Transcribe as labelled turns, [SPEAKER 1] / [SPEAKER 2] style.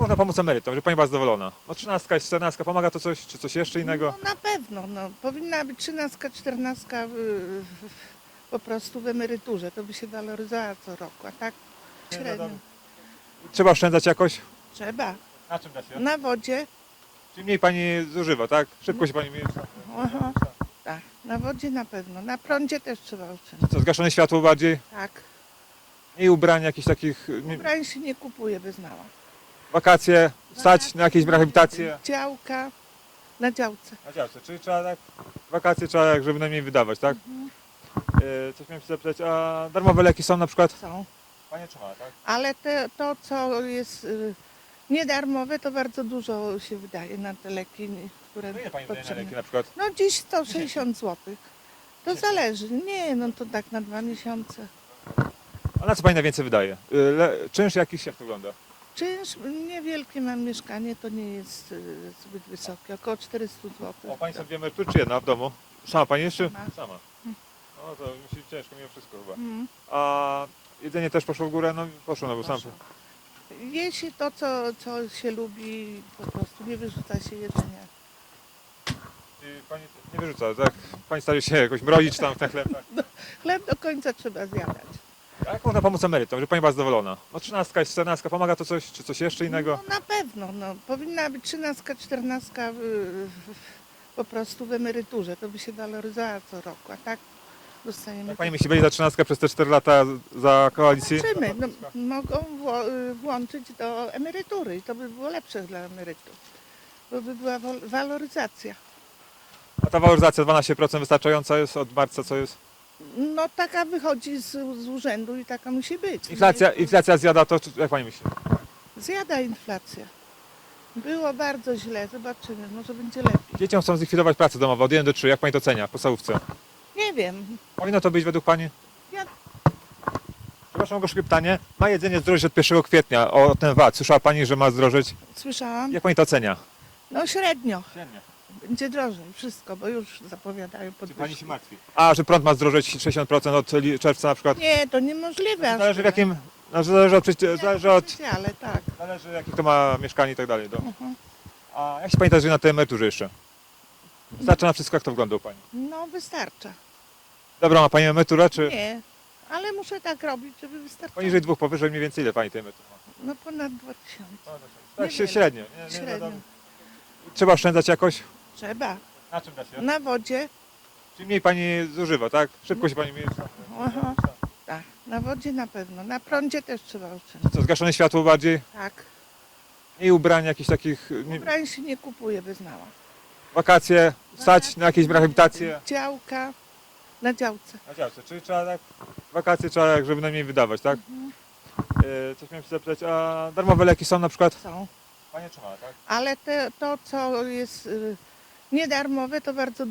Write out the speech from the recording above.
[SPEAKER 1] można pomóc emerytom, żeby pani była zadowolona? No 13 i 14 pomaga to coś, czy coś jeszcze innego?
[SPEAKER 2] No na pewno, no. Powinna być trzynastka, czternastka w, w, po prostu w emeryturze. To by się waloryzowała co roku, a tak średnio.
[SPEAKER 1] Trzeba oszczędzać jakoś?
[SPEAKER 2] Trzeba.
[SPEAKER 1] Na czym da się?
[SPEAKER 2] Na wodzie,
[SPEAKER 1] Czyli mniej pani zużywa, tak? Szybko się pani mniej...
[SPEAKER 2] Aha. tak, na wodzie na pewno. Na prądzie też trzeba oszczędzać.
[SPEAKER 1] Co, zgaszone światło bardziej?
[SPEAKER 2] Tak.
[SPEAKER 1] Mniej ubrań jakichś takich...
[SPEAKER 2] Ubrań się nie kupuje bez mała.
[SPEAKER 1] Wakacje, stać na jakieś rehabilitacje?
[SPEAKER 2] Działka na działce.
[SPEAKER 1] Na działce, czyli trzeba tak... Wakacje trzeba jak żeby najmniej wydawać, tak? E, Coś miałem się zapytać, a darmowe leki są na przykład?
[SPEAKER 2] Są.
[SPEAKER 1] Panie trzyma, tak?
[SPEAKER 2] Ale te, to, co jest y, niedarmowe, to bardzo dużo się wydaje na te leki, które
[SPEAKER 1] No ile pani wydaje na
[SPEAKER 2] potrzebne.
[SPEAKER 1] leki na przykład?
[SPEAKER 2] No dziś 160 zł. To zależy. Nie, no to tak na dwa miesiące.
[SPEAKER 1] A na co pani najwięcej wydaje? Y, Le, czynsz jakiś jak to wygląda?
[SPEAKER 2] Czynsz, niewielkie mam mieszkanie, to nie jest y, zbyt wysokie, około 400 zł.
[SPEAKER 1] O, pani sobie dwie emerytury czy jedna w domu? Sama pani jeszcze?
[SPEAKER 2] Sama.
[SPEAKER 1] Sama. No to musi być ciężko mimo wszystko chyba.
[SPEAKER 2] Mm.
[SPEAKER 1] A jedzenie też poszło w górę? No poszło, no bo sam...
[SPEAKER 2] Poszło. Je się to, co, co się lubi, po prostu nie wyrzuca się jedzenia.
[SPEAKER 1] Pani nie wyrzuca, tak? Pani stara się jakoś mrozić tam ten chleb. Tak?
[SPEAKER 2] Chleb do końca trzeba zjadać.
[SPEAKER 1] A jak można pomóc emerytom, żeby pani była zadowolona? No 13 i 14 pomaga to coś, czy coś jeszcze innego?
[SPEAKER 2] No na pewno, no. Powinna być trzynastka, czternastka w, w, po prostu w emeryturze. To by się waloryzowała co roku, a tak dostaniemy...
[SPEAKER 1] Jak pani myśli, będzie za 13 przez te 4 lata za koalicję?
[SPEAKER 2] Zobaczymy. No, mogą wło- włączyć do emerytury i to by było lepsze dla emerytów. Bo by była wol- waloryzacja.
[SPEAKER 1] A ta waloryzacja 12% wystarczająca jest od marca, co jest?
[SPEAKER 2] No taka wychodzi z, z urzędu i taka musi być.
[SPEAKER 1] Inflacja,
[SPEAKER 2] Nie?
[SPEAKER 1] inflacja zjada to, czy, jak pani myśli?
[SPEAKER 2] Zjada inflacja. Było bardzo źle, zobaczymy, może będzie lepiej.
[SPEAKER 1] Dzieciom chcą zlikwidować pracę domową od 1 do 3, jak pani to ocenia w podstawówce?
[SPEAKER 2] Nie wiem,
[SPEAKER 1] Powinno to być według pani?
[SPEAKER 2] Ja-
[SPEAKER 1] Przepraszam, mogę szybkie pytanie. Ma jedzenie zdrożeć od 1 kwietnia, o ten VAT. Słyszała pani, że ma zdrożeć?
[SPEAKER 2] słyszałam.
[SPEAKER 1] Jak pani to ocenia?
[SPEAKER 2] No średnio.
[SPEAKER 1] Średnio.
[SPEAKER 2] Będzie drożej, wszystko, bo już zapowiadają podwyżki.
[SPEAKER 1] martwi? A, że prąd ma zdrożeć 60% od li- czerwca na przykład?
[SPEAKER 2] Nie, to niemożliwe. aż
[SPEAKER 1] Zależy w jakim... no, Zależy od, przecie- zależy od,
[SPEAKER 2] Ale tak.
[SPEAKER 1] zależy jakie to ma mieszkanie i tak dalej. Do.
[SPEAKER 2] Mhm.
[SPEAKER 1] A jak się pani teraz żyje na tej emeryturze jeszcze? Starczy na wszystko, jak to wygląda u pani?
[SPEAKER 2] No wystarcza.
[SPEAKER 1] Dobra, ma pani emeryturę, czy
[SPEAKER 2] Nie, ale muszę tak robić, żeby wystarczyło.
[SPEAKER 1] poniżej dwóch, powyżej mniej więcej ile pani tej emerytury ma?
[SPEAKER 2] No ponad 2000.
[SPEAKER 1] Tak,
[SPEAKER 2] Nie
[SPEAKER 1] się, średnio. Nie, nie,
[SPEAKER 2] Średnio.
[SPEAKER 1] wiadomo. Trzeba oszczędzać jakoś?
[SPEAKER 2] Trzeba.
[SPEAKER 1] Na czym da się?
[SPEAKER 2] Na wodzie,
[SPEAKER 1] Czyli mniej pani zużywa, tak? Szybko się pani mniej...
[SPEAKER 2] Aha. tak. Na wodzie na pewno. Na prądzie też trzeba oszczędzać.
[SPEAKER 1] Co, zgaszone światło bardziej?
[SPEAKER 2] Tak.
[SPEAKER 1] Mniej ubrań jakichś takich... Nie,
[SPEAKER 2] Ubrań się nie kupuje bez mała.
[SPEAKER 1] wakacje, stać na jakieś rehabilitacje?
[SPEAKER 2] Działka na działce.
[SPEAKER 1] Na działce, czyli trzeba tak... Wakacje trzeba jak żeby najmniej wydawać, tak?
[SPEAKER 2] Mhm.
[SPEAKER 1] E, coś miałem się zapytać, a darmowe leki są na przykład?
[SPEAKER 2] Są.
[SPEAKER 1] Panie trzyma, tak?
[SPEAKER 2] Ale te, to, co jest y, niedarmowe, to bardzo